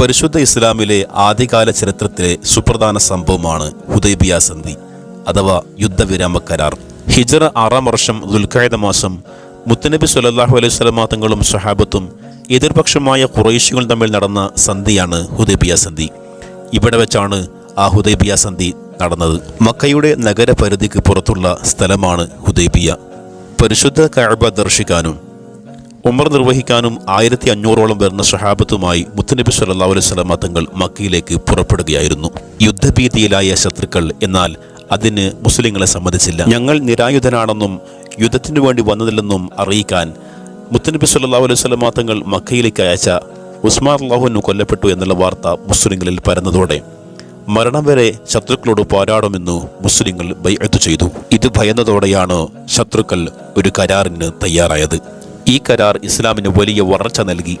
പരിശുദ്ധ ഇസ്ലാമിലെ ആദ്യകാല ചരിത്രത്തിലെ സുപ്രധാന സംഭവമാണ് ഹുദൈബിയ സന്ധി അഥവാ യുദ്ധവിരാമ കരാർ. ഹിജറ ആറാം വർഷം ദുൽഖായുധ മാസം മുത്തനബി സുലല്ലാഹു അലൈഹി സ്വലമാ തങ്ങളും സഹാബത്തും എതിർപക്ഷമായ കുറേശികൾ തമ്മിൽ നടന്ന സന്ധിയാണ് ഹുദൈബിയ സന്ധി ഇവിടെ വെച്ചാണ് ആ ഹുദൈബിയ സന്ധി നടന്നത്. മക്കയുടെ നഗരപരിധിക്ക് പുറത്തുള്ള സ്ഥലമാണ് ഹുദൈബിയ. പരിശുദ്ധ കഅബ ദർശിക്കാനും ഉമർ നിർവഹിക്കാനും ആയിരത്തി അഞ്ഞൂറോളം വരുന്ന ഷഹാബത്തുമായി മുത്തനബി സല്ലാ അലൈഹി വസല്ലമ തങ്ങൾ മക്കയിലേക്ക് പുറപ്പെടുകയായിരുന്നു. യുദ്ധഭീതിയിലായ ശത്രുക്കൾ എന്നാൽ അതിന് മുസ്ലിങ്ങളെ സമ്മതിച്ചില്ല. ഞങ്ങൾ നിരായുധനാണെന്നും യുദ്ധത്തിനു വേണ്ടി വന്നതില്ലെന്നും അറിയിക്കാൻ മുത്തനബി സല്ലാ അലൈഹി വസല്ലമ തങ്ങൾ മക്കയിലേക്ക് അയച്ച ഉസ്മാൻ അള്ളാഹുവിന് കൊല്ലപ്പെട്ടു എന്നുള്ള വാർത്ത മുസ്ലിങ്ങളിൽ പരന്നതോടെ മരണം വരെ ശത്രുക്കളോട് പോരാടുമെന്നു മുസ്ലിങ്ങൾ ബൈഅത്ത് ചെയ്തു. ഇത് ഭയന്നതോടെയാണ് ശത്രുക്കൾ ഒരു കരാറിന് തയ്യാറായത്. ഈ കരാർ ഇസ്ലാമിന് വലിയ വളർച്ച നൽകി.